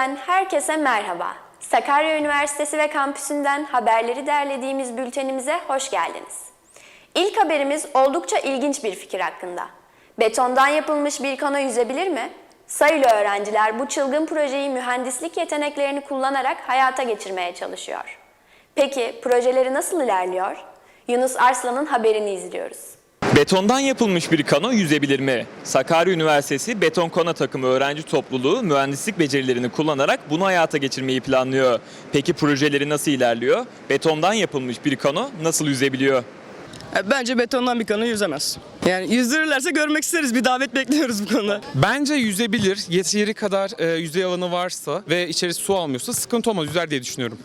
TV'den herkese merhaba. Sakarya Üniversitesi ve kampüsünden haberleri derlediğimiz bültenimize hoş geldiniz. İlk haberimiz oldukça ilginç bir fikir hakkında. Betondan yapılmış bir kano yüzebilir mi? Sayılı öğrenciler bu çılgın projeyi mühendislik yeteneklerini kullanarak hayata geçirmeye çalışıyor. Peki projeleri nasıl ilerliyor? Yunus Arslan'ın haberini izliyoruz. Betondan yapılmış bir kano yüzebilir mi? Sakarya Üniversitesi Beton Kano takımı öğrenci topluluğu mühendislik becerilerini kullanarak bunu hayata geçirmeyi planlıyor. Peki projeleri nasıl ilerliyor? Betondan yapılmış bir kano nasıl yüzebiliyor? E, Bence betondan bir kanı yüzemez. Yani yüzdürürlerse görmek isteriz. Bir davet bekliyoruz bu konuda. Bence yüzebilir. Yeteri kadar e, yüzey alanı varsa ve içerisi su almıyorsa sıkıntı olmaz. Yüzer diye düşünüyorum.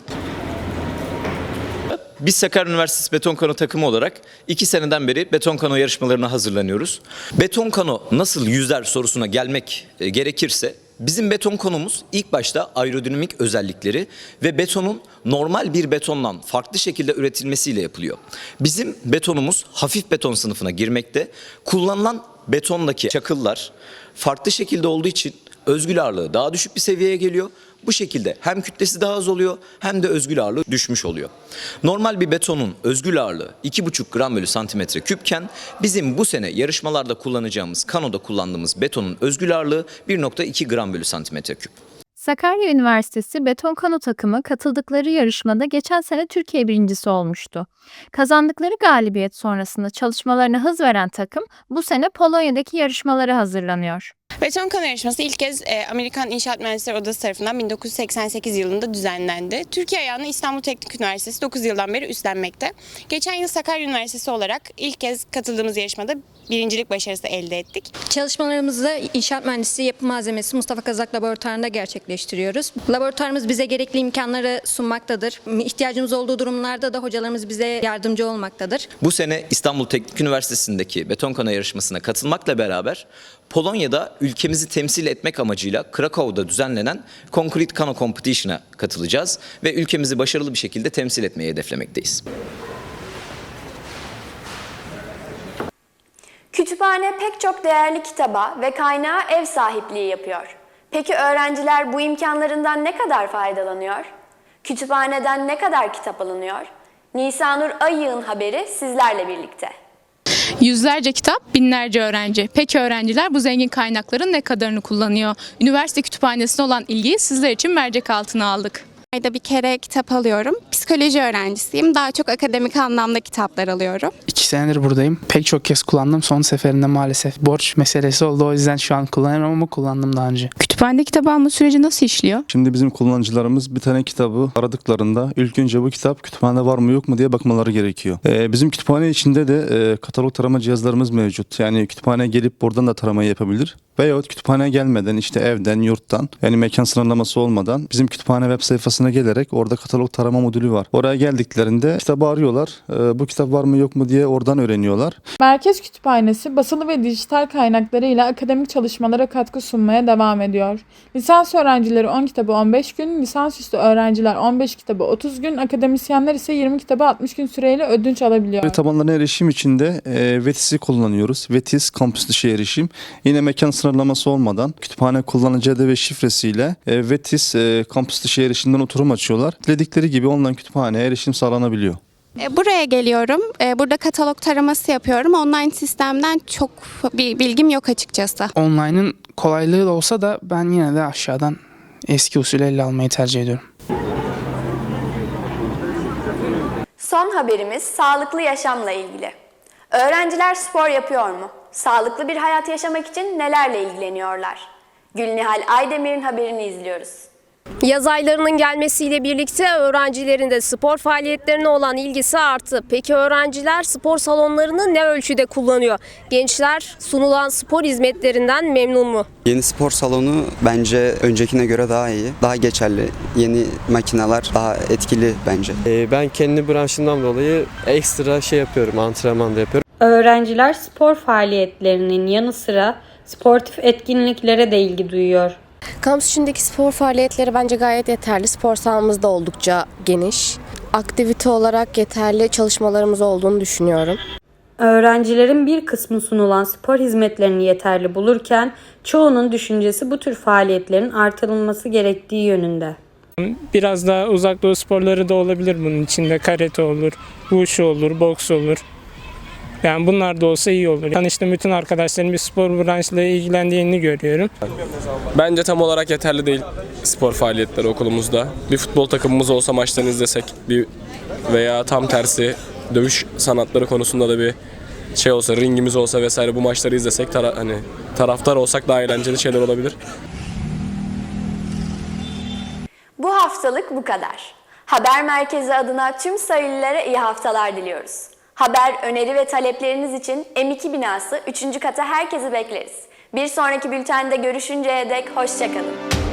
Biz Sakarya Üniversitesi Beton Kano takımı olarak iki seneden beri beton kano yarışmalarına hazırlanıyoruz. Beton kano nasıl yüzer sorusuna gelmek e, gerekirse bizim beton konumuz ilk başta aerodinamik özellikleri ve betonun normal bir betondan farklı şekilde üretilmesiyle yapılıyor. Bizim betonumuz hafif beton sınıfına girmekte. Kullanılan betondaki çakıllar farklı şekilde olduğu için özgül ağırlığı daha düşük bir seviyeye geliyor. Bu şekilde hem kütlesi daha az oluyor hem de özgül ağırlığı düşmüş oluyor. Normal bir betonun özgül ağırlığı 2,5 gram bölü santimetre küpken bizim bu sene yarışmalarda kullanacağımız kanoda kullandığımız betonun özgül ağırlığı 1,2 gram bölü santimetre küp. Sakarya Üniversitesi Beton Kano takımı katıldıkları yarışmada geçen sene Türkiye birincisi olmuştu. Kazandıkları galibiyet sonrasında çalışmalarına hız veren takım bu sene Polonya'daki yarışmalara hazırlanıyor. Beton kano yarışması ilk kez e, Amerikan İnşaat Mühendisleri Odası tarafından 1988 yılında düzenlendi. Türkiye ayağını İstanbul Teknik Üniversitesi 9 yıldan beri üstlenmekte. Geçen yıl Sakarya Üniversitesi olarak ilk kez katıldığımız yarışmada birincilik başarısı elde ettik. Çalışmalarımızı inşaat mühendisliği yapı malzemesi Mustafa Kazak Laboratuvarı'nda gerçekleştiriyoruz. Laboratuvarımız bize gerekli imkanları sunmaktadır. İhtiyacımız olduğu durumlarda da hocalarımız bize yardımcı olmaktadır. Bu sene İstanbul Teknik Üniversitesi'ndeki beton kano yarışmasına katılmakla beraber Polonya'da ülkemizi temsil etmek amacıyla Krakow'da düzenlenen Concrete Kano Competition'a katılacağız ve ülkemizi başarılı bir şekilde temsil etmeyi hedeflemekteyiz. Kütüphane pek çok değerli kitaba ve kaynağa ev sahipliği yapıyor. Peki öğrenciler bu imkanlarından ne kadar faydalanıyor? Kütüphaneden ne kadar kitap alınıyor? Nisanur Ayık'ın haberi sizlerle birlikte. Yüzlerce kitap, binlerce öğrenci. Peki öğrenciler bu zengin kaynakların ne kadarını kullanıyor? Üniversite kütüphanesine olan ilgiyi sizler için mercek altına aldık. Ayda bir kere kitap alıyorum. Psikoloji öğrencisiyim. Daha çok akademik anlamda kitaplar alıyorum. İki senedir buradayım. Pek çok kez kullandım. Son seferinde maalesef borç meselesi oldu. O yüzden şu an kullanamıyorum ama kullandım daha önce. Kütüphanede kitap alma süreci nasıl işliyor? Şimdi bizim kullanıcılarımız bir tane kitabı aradıklarında ilk önce bu kitap kütüphanede var mı yok mu diye bakmaları gerekiyor. Ee, bizim kütüphane içinde de e, katalog tarama cihazlarımız mevcut. Yani kütüphaneye gelip buradan da taramayı yapabilir. Veyahut kütüphaneye gelmeden işte evden, yurttan yani mekan sınırlaması olmadan bizim kütüphane web sayfasına gelerek orada katalog tarama modülü var. Oraya geldiklerinde kitabı arıyorlar. Ee, bu kitap var mı yok mu diye oradan öğreniyorlar. Merkez Kütüphanesi basılı ve dijital kaynaklarıyla akademik çalışmalara katkı sunmaya devam ediyor. Lisans öğrencileri 10 kitabı 15 gün, lisansüstü öğrenciler 15 kitabı 30 gün, akademisyenler ise 20 kitabı 60 gün süreyle ödünç alabiliyor. Veri tabanlarına erişim için de e, Vetis'i kullanıyoruz. Vetis kampüs dışı erişim. Yine mekan sınırlaması olmadan kütüphane kullanıcı adı ve şifresiyle e, Vetis e, kampüs dışı erişimden oturum açıyorlar. Diledikleri gibi online kütüphaneye erişim sağlanabiliyor. E, Buraya geliyorum. E, Burada katalog taraması yapıyorum. Online sistemden çok bir bilgim yok açıkçası. Online'ın kolaylığı da olsa da ben yine de aşağıdan eski usul elle almayı tercih ediyorum. Son haberimiz sağlıklı yaşamla ilgili. Öğrenciler spor yapıyor mu? Sağlıklı bir hayat yaşamak için nelerle ilgileniyorlar? Gülnihal Aydemir'in haberini izliyoruz. Yaz aylarının gelmesiyle birlikte öğrencilerin de spor faaliyetlerine olan ilgisi arttı. Peki öğrenciler spor salonlarını ne ölçüde kullanıyor? Gençler sunulan spor hizmetlerinden memnun mu? Yeni spor salonu bence öncekine göre daha iyi, daha geçerli. Yeni makineler daha etkili bence. ben kendi branşımdan dolayı ekstra şey yapıyorum, antrenman da yapıyorum. Öğrenciler spor faaliyetlerinin yanı sıra sportif etkinliklere de ilgi duyuyor. Kampüs içindeki spor faaliyetleri bence gayet yeterli. Spor sahamız da oldukça geniş. Aktivite olarak yeterli çalışmalarımız olduğunu düşünüyorum. Öğrencilerin bir kısmı sunulan spor hizmetlerini yeterli bulurken çoğunun düşüncesi bu tür faaliyetlerin artırılması gerektiği yönünde. Biraz daha uzak doğu sporları da olabilir bunun içinde. Karate olur, wushu olur, boks olur. Yani bunlar da olsa iyi olur. Tanıştığım bütün arkadaşlarım bir spor branşıyla ilgilendiğini görüyorum. Bence tam olarak yeterli değil spor faaliyetleri okulumuzda. Bir futbol takımımız olsa maçlarını izlesek bir veya tam tersi dövüş sanatları konusunda da bir şey olsa, ringimiz olsa vesaire bu maçları izlesek tara- hani taraftar olsak daha eğlenceli şeyler olabilir. Bu haftalık bu kadar. Haber Merkezi adına tüm sayılilere iyi haftalar diliyoruz. Haber, öneri ve talepleriniz için M2 binası 3. kata herkesi bekleriz. Bir sonraki bültende görüşünceye dek hoşçakalın.